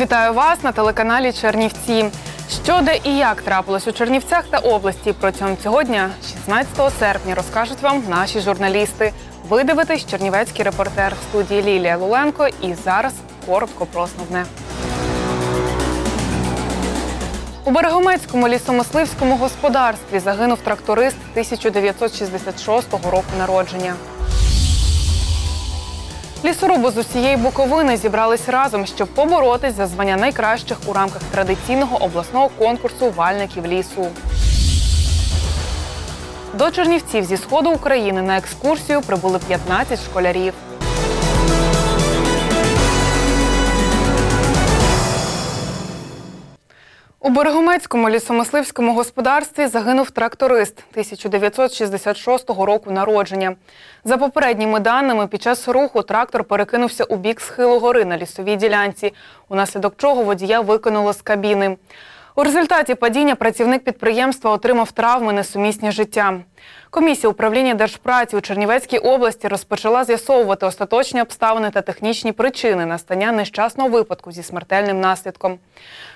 Вітаю вас на телеканалі Чернівці. Що де і як трапилось у Чернівцях та області протягом цього дня, 16 серпня, розкажуть вам наші журналісти. Ви дивитесь Чернівецький репортер в студії Лілія Луленко. І зараз коротко про основне. У Берегомецькому лісомисливському господарстві загинув тракторист 1966 року народження. Лісоруби з усієї Буковини зібрались разом, щоб поборотись за звання найкращих у рамках традиційного обласного конкурсу вальників лісу. До Чернівців зі сходу України на екскурсію прибули 15 школярів. У Берегомецькому лісомисливському господарстві загинув тракторист 1966 року народження. За попередніми даними, під час руху трактор перекинувся у бік схилу гори на лісовій ділянці, унаслідок чого водія викинуло з кабіни. У результаті падіння працівник підприємства отримав травми несумісні з життям. Комісія управління держпраці у Чернівецькій області розпочала з'ясовувати остаточні обставини та технічні причини настання нещасного випадку зі смертельним наслідком.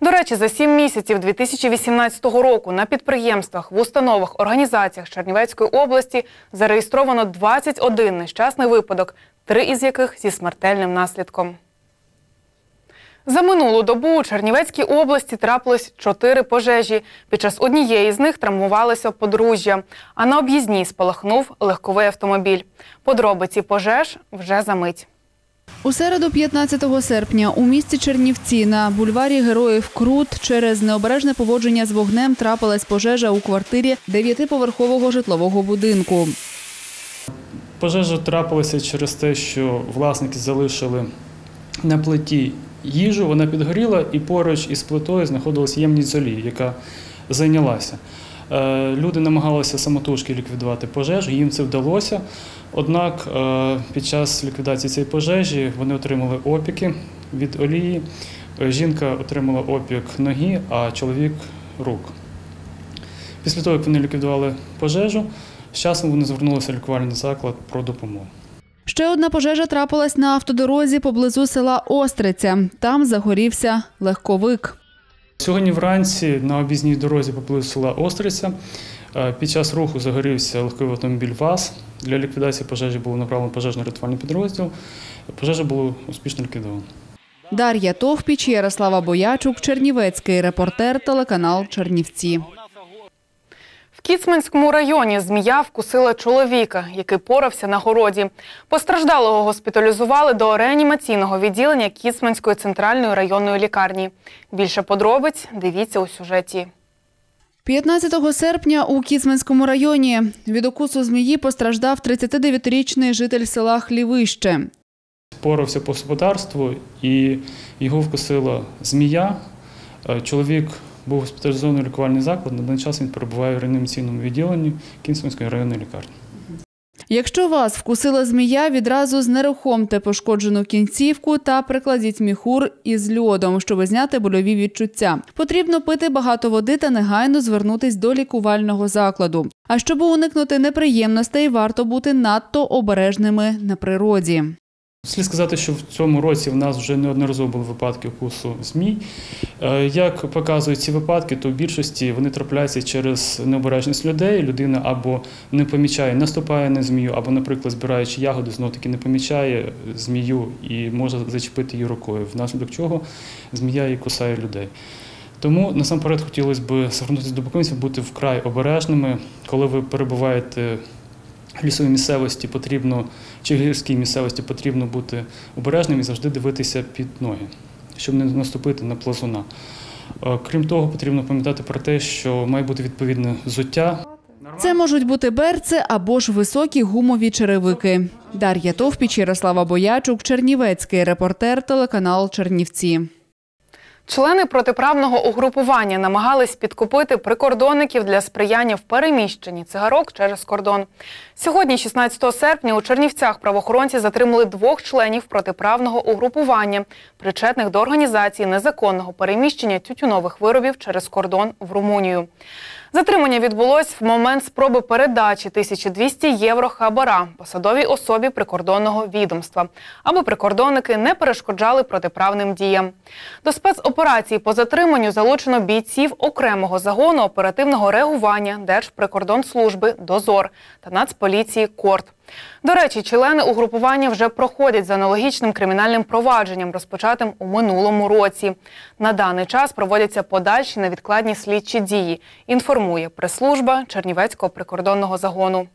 До речі, за сім місяців 2018 року на підприємствах, в установах, організаціях Чернівецької області зареєстровано 21 нещасний випадок, три із яких зі смертельним наслідком. За минулу добу у Чернівецькій області трапилось чотири пожежі. Під час однієї з них травмувалося подружжя, а на об'їзній спалахнув легковий автомобіль. Подробиці пожеж вже за мить. У середу, 15 серпня, у місті Чернівці на бульварі Героїв Крут через необережне поводження з вогнем трапилась пожежа у квартирі дев'ятиповерхового житлового будинку. Пожежа трапилася через те, що власники залишили на плиті їжу, вона підгоріла, і поруч із плитою знаходилась ємність з олії, яка зайнялася. Е, Люди намагалися самотужки ліквідувати пожежу, їм це вдалося. Однак е, під час ліквідації цієї пожежі вони отримали опіки від олії. Е, Жінка отримала опік ноги, а чоловік рук. Після того, як вони ліквідували пожежу, з часом вони звернулися в лікувальний заклад про допомогу. Ще одна пожежа трапилась на автодорозі поблизу села Остриця. Там загорівся легковик. Сьогодні вранці на об'їзній дорозі поблизу села Остриця е, під час руху загорівся легковий автомобіль ВАЗ. Для ліквідації пожежі було направлено пожежно-рятувальний підрозділ. Пожежа була успішно ліквідована. Дар'я Товпіч, Ярослава Боячук, Чернівецький репортер, телеканал Чернівці. В Кіцманському районі змія вкусила чоловіка, який порався на городі. Постраждалого госпіталізували до реанімаційного відділення Кіцманської центральної районної лікарні. Більше подробиць дивіться у сюжеті. 15 серпня у Кіцманському районі від укусу змії постраждав 39-річний житель села Хлівище. Порався по господарству і його вкусила змія. Е, Чоловік був госпіталізований лікувальний заклад. На даний час він перебуває в реанімаційному відділенні Кінцманської районної лікарні. Якщо вас вкусила змія, відразу знерухомте пошкоджену кінцівку та прикладіть міхур із льодом, щоб зняти больові відчуття. Потрібно пити багато води та негайно звернутись до лікувального закладу. А щоб уникнути неприємностей, варто бути надто обережними на природі. Слід сказати, що в цьому році в нас вже неодноразово були випадки укусу змій. Е, Як показують ці випадки, то в більшості вони трапляються через необережність людей. Людина або не помічає, наступає на змію, або, наприклад, збираючи ягоди, знов таки не помічає змію і може зачепити її рукою, внаслідок чого змія і кусає людей. Тому насамперед хотілося б звернутися до буковинців, бути вкрай обережними, коли ви перебуваєте лісовій місцевості потрібно чи гірській місцевості потрібно бути обережним і завжди дивитися під ноги, щоб не наступити на плазуна. Е, Крім того, потрібно пам'ятати про те, що має бути відповідне взуття. Це можуть бути берці або ж високі гумові черевики. Дар'я Товпіч, Ярослава Боячук, Чернівецький репортер, телеканал Чернівці. Члени протиправного угрупування намагались підкупити прикордонників для сприяння в переміщенні цигарок через кордон. Сьогодні, 16 серпня, у Чернівцях правоохоронці затримали двох членів протиправного угрупування, причетних до організації незаконного переміщення тютюнових виробів через кордон в Румунію. Затримання відбулось в момент спроби передачі 1200 євро хабара посадовій особі прикордонного відомства, аби прикордонники не перешкоджали протиправним діям. До спецоперації по затриманню залучено бійців окремого загону оперативного реагування Держприкордонслужби «Дозор» та Нацполіції «Корт». До речі, члени угрупування вже проходять з аналогічним кримінальним провадженням, розпочатим у минулому році. На даний час проводяться подальші невідкладні слідчі дії. Інформує прес-служба Чернівецького прикордонного загону.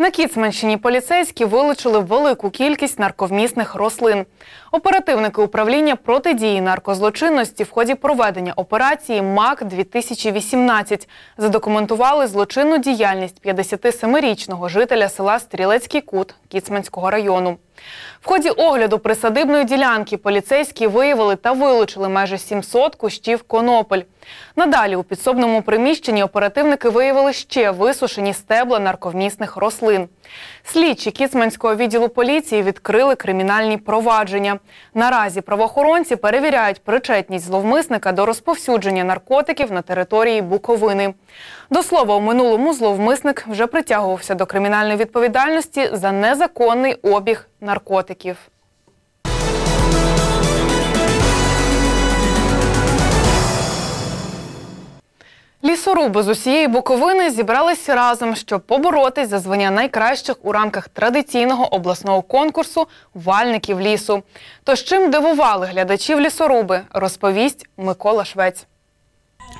На Кіцманщині поліцейські вилучили велику кількість нарковмісних рослин. Оперативники управління протидії наркозлочинності в ході проведення операції МАК 2018 задокументували злочинну діяльність 57-річного жителя села Стрілецький Кут Кіцманського району. В ході огляду присадибної ділянки поліцейські виявили та вилучили майже 700 кущів конопель. Надалі у підсобному приміщенні оперативники виявили ще висушені стебла нарковмісних рослин. Слідчі Кіцманського відділу поліції відкрили кримінальні провадження. Наразі правоохоронці перевіряють причетність зловмисника до розповсюдження наркотиків на території Буковини. До слова, у минулому зловмисник вже притягувався до кримінальної відповідальності за незаконний обіг наркотиків. Лісоруби з усієї Буковини зібрались разом, щоб поборотись за звання найкращих у рамках традиційного обласного конкурсу вальників лісу. Тож чим дивували глядачів лісоруби, розповість Микола Швець.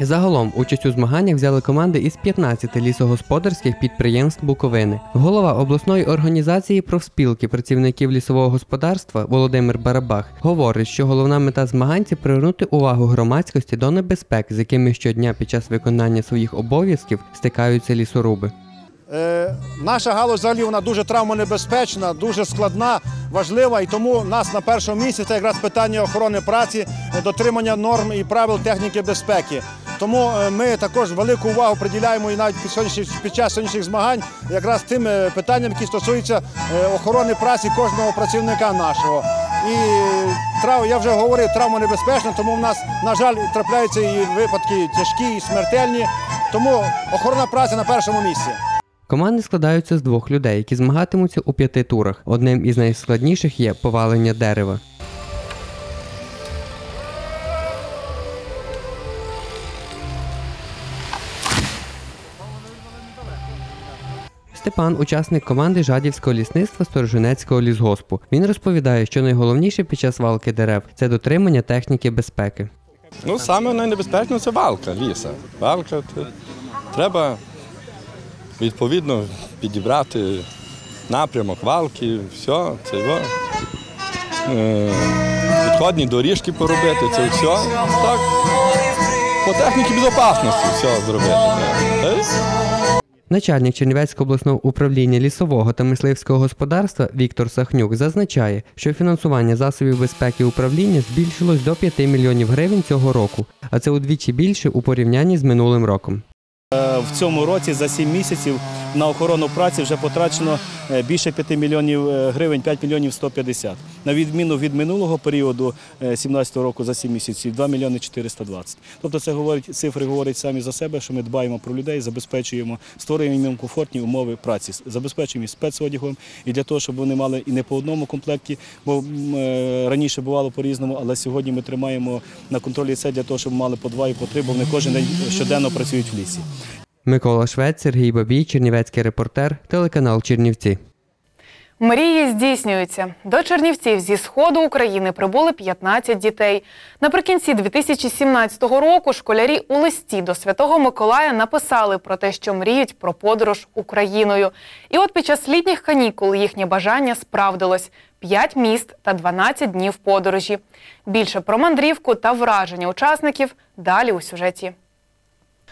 Загалом участь у змаганнях взяли команди із 15 лісогосподарських підприємств Буковини. Голова обласної організації профспілки працівників лісового господарства Володимир Барабах говорить, що головна мета змагань привернути увагу громадськості до небезпек, з якими щодня під час виконання своїх обов'язків стикаються лісоруби. Е, наша галузь взагалі вона дуже травмонебезпечна, дуже складна, важлива, і тому нас на першому місці це якраз питання охорони праці, дотримання норм і правил техніки безпеки. Тому е, ми також велику увагу приділяємо і навіть під, час сьогоднішніх змагань якраз тим е, питанням, які стосуються е, охорони праці кожного працівника нашого. І трав, я вже говорив, травмонебезпечно, тому в нас, на жаль, трапляються і випадки тяжкі, і смертельні. Тому охорона праці на першому місці. Команди складаються з двох людей, які змагатимуться у п'яти турах. Одним із найскладніших є повалення дерева. Степан учасник команди Жадівського лісництва Сторожинецького лісгоспу. Він розповідає, що найголовніше під час валки дерев це дотримання техніки безпеки. Ну, саме найнебезпечніше це валка ліса. Валка треба відповідно підібрати напрямок валки, все, це його. Е, Відходні доріжки поробити, це все. Так. По техніці безпечності все зробити. Начальник Чернівецького обласного управління лісового та мисливського господарства Віктор Сахнюк зазначає, що фінансування засобів безпеки управління збільшилось до 5 мільйонів гривень цього року, а це удвічі більше у порівнянні з минулим роком. В цьому році за 7 місяців на охорону праці вже потрачено е, більше 5 мільйонів е, гривень, 5 мільйонів 150. На відміну від минулого періоду 2017 року за 7 місяців 2 мільйони 420. Тобто це говорить, цифри говорять самі за себе, що ми дбаємо про людей, забезпечуємо, створюємо їм комфортні умови праці, забезпечуємо їх спецодягом і для того, щоб вони мали і не по одному комплекті, бо е, раніше бувало по-різному, але сьогодні ми тримаємо на контролі це для того, щоб мали по два і по три, бо вони кожен день щоденно працюють в лісі. Микола Швець, Сергій Бабій, Чернівецький репортер, телеканал Чернівці. Мрії здійснюються. До Чернівців зі сходу України прибули 15 дітей. Наприкінці 2017 року школярі у листі до Святого Миколая написали про те, що мріють про подорож Україною. І от під час літніх канікул їхнє бажання справдилось: 5 міст та 12 днів подорожі. Більше про мандрівку та враження учасників далі у сюжеті.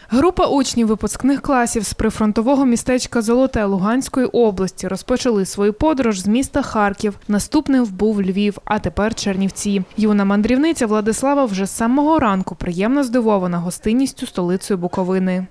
Група учнів випускних класів з прифронтового містечка Золоте Луганської області розпочали свою подорож з міста Харків. Наступним був Львів, а тепер Чернівці. Юна мандрівниця Владислава вже з самого ранку приємно здивована гостинністю столицею Буковини.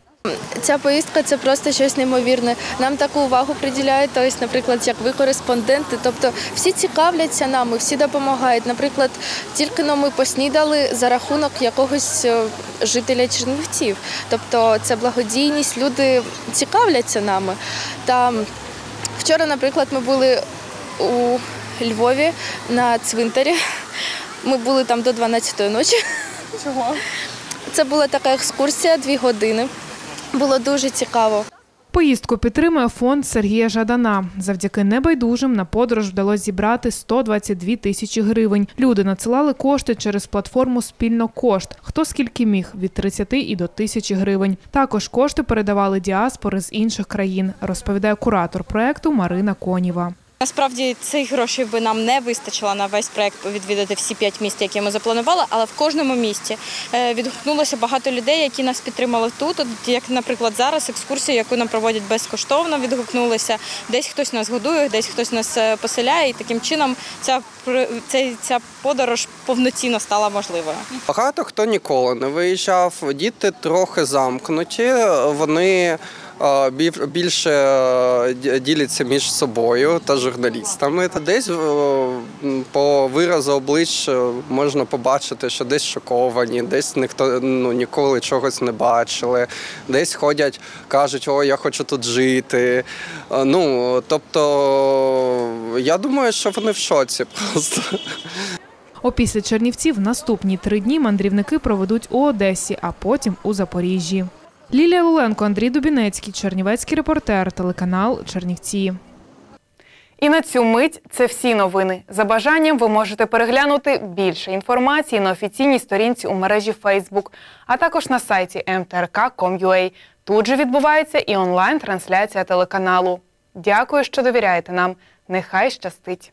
Ця поїздка це просто щось неймовірне. Нам таку увагу приділяють, тобто, наприклад, як ви кореспонденти. Тобто всі цікавляться нами, всі допомагають. Наприклад, тільки но ми поснідали за рахунок якогось е, жителя Чернівців. Тобто це благодійність, люди цікавляться нами. Та вчора, наприклад, ми були у Львові на цвинтарі. Ми були там до 12-ї ночі. Чого? Це була така екскурсія, дві години. Було дуже цікаво. Поїздку підтримує фонд Сергія Жадана. Завдяки небайдужим на подорож вдалося зібрати 122 тисячі гривень. Люди надсилали кошти через платформу Спільно кошт. Хто скільки міг від 30 і до тисячі гривень. Також кошти передавали діаспори з інших країн, розповідає куратор проекту Марина Коніва. Насправді цих грошей би нам не вистачило на весь проект відвідати всі п'ять міст, які ми запланували, але в кожному місті е, відгукнулося багато людей, які нас підтримали тут. От, як, наприклад, зараз екскурсію, яку нам проводять безкоштовно, відгукнулися. Десь хтось нас годує, десь хтось нас е, поселяє, і таким чином ця ця, ця подорож повноцінно стала можливою. Багато хто ніколи не виїжджав. Діти трохи замкнуті. Вони більше е, діляться між собою та журналістами. Та Десь е, по виразу облич е, можна побачити, що десь шоковані, десь ніхто ну, ніколи чогось не бачили, десь ходять, кажуть, о, я хочу тут жити. Ну, тобто, я думаю, що вони в шоці просто. Опісля Чернівців наступні три дні мандрівники проведуть у Одесі, а потім у Запоріжжі. Лілія Луленко, Андрій Дубінецький, Чернівецький репортер, телеканал Чернівці. І на цю мить це всі новини. За бажанням ви можете переглянути більше інформації на офіційній сторінці у мережі Facebook, а також на сайті mtrk.com.ua. Тут же відбувається і онлайн-трансляція телеканалу. Дякую, що довіряєте нам. Нехай щастить!